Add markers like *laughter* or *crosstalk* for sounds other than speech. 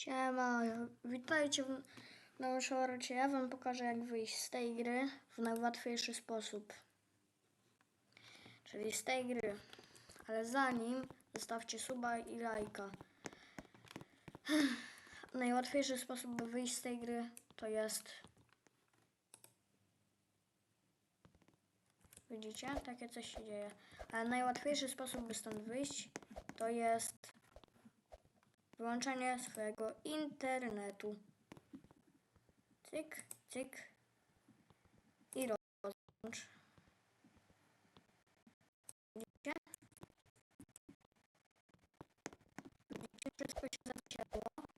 Siema, witajcie w nowym shorcie. Ja wam pokażę jak wyjść z tej gry w najłatwiejszy sposób. Czyli z tej gry. Ale zanim zostawcie suba i lajka. *sighs* Najłatwiejszy sposób by wyjść z tej gry to jest Widzicie? Takie coś się dzieje. Ale najłatwiejszy sposób by stąd wyjść to jest wyłączenie swojego internetu. Cyk, cyk i rozłącz. Widzicie? Widzicie, wszystko się zacięło.